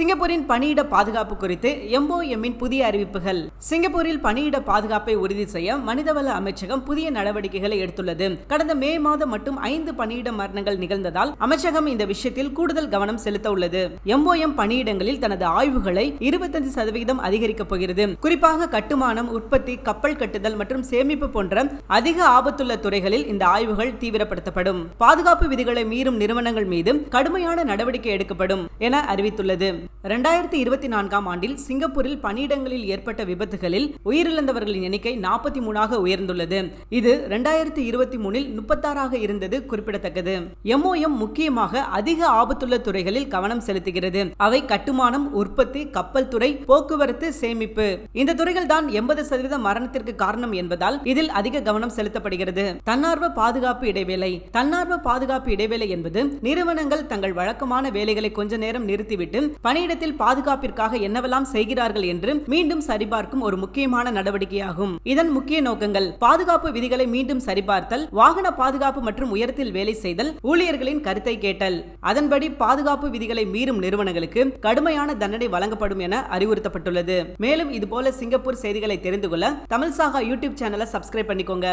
சிங்கப்பூரின் பணியிட பாதுகாப்பு குறித்து எம்ஓஎம்மின் புதிய அறிவிப்புகள். சிங்கப்பூரில் பணியிட பாதுகாப்பை உறுதி செய்ய மனிதவள அமைச்சகம் புதிய நடவடிக்கைகளை எடுத்துள்ளது. கடந்த மே மாதம் மட்டும் ஐந்து பணியிட மரணங்கள் நிகழ்ந்ததால் அமைச்சகம் இந்த விஷயத்தில் கூடுதல் கவனம் செலுத்த உள்ளது. எம்ஓஎம் பணியிடங்களில் தனது ஆய்வுகளை இருபத்தஞ்சு சதவிகிதம் அதிகரிக்கப் போகிறது. குறிப்பாக கட்டுமானம் உற்பத்தி கப்பல் கட்டுதல் மற்றும் சேமிப்பு போன்ற அதிக ஆபத்துள்ள துறைகளில் இந்த ஆய்வுகள் தீவிரப்படுத்தப்படும். பாதுகாப்பு விதிகளை மீறும் நிறுவனங்கள் மீது கடுமையான நடவடிக்கை எடுக்கப்படும் என அறிவித்துள்ளது. ரெண்டாயிரத்தி இருபத்தி நான்காம் ஆண்டில் சிங்கப்பூரில் பணியிடங்களில் ஏற்பட்ட விபத்துகளில் உயிரிழந்தவர்களின் எண்ணிக்கை நாற்பத்தி மூணாக உயர்ந்துள்ளது. இது ரெண்டாயிரத்தி இருபத்தி மூணில் முப்பத்தாறாக இருந்தது குறிப்பிடத்தக்கது. எம்ஓஎம் முக்கியமாக அதிக ஆபத்துள்ள துறைகளில் கவனம் செலுத்துகிறது. அவை கட்டுமானம் உற்பத்தி கப்பல் துறை போக்குவரத்து சேமிப்பு. இந்த துறைகள் தான் எண்பது சதவீத மரணத்திற்கு காரணம் என்பதால் இதில் அதிக கவனம் செலுத்தப்படுகிறது. தன்னார்வ பாதுகாப்பு இடைவேளை. தன்னார்வ பாதுகாப்பு இடைவேளை என்பது நிறுவனங்கள் தங்கள் வழக்கமான வேலைகளை கொஞ்ச நேரம் நிறுத்திவிட்டு பணி பணியிடத்தில் பாதுகாப்பிற்காக என்னவெல்லாம் செய்கிறார்கள் என்று மீண்டும் சரிபார்க்கும் ஒரு முக்கியமான நடவடிக்கையாகும். இதன் முக்கிய நோக்கங்கள் பாதுகாப்பு விதிகளை மீண்டும் சரிபார்த்தல் வாகன பாதுகாப்பு மற்றும் உயரத்தில் வேலை செய்தல் ஊழியர்களின் கருத்தை கேட்டல். அதன்படி பாதுகாப்பு விதிகளை மீறும் நிறுவனங்களுக்கு கடுமையான தண்டனை வழங்கப்படும் என அறிவுறுத்தப்பட்டுள்ளது. மேலும் இதுபோல சிங்கப்பூர் செய்திகளை தெரிந்து கொள்ள தமிழ் சாகா யூடியூப் சேனலை சப்ஸ்கிரைப் பண்ணிக்கோங்க.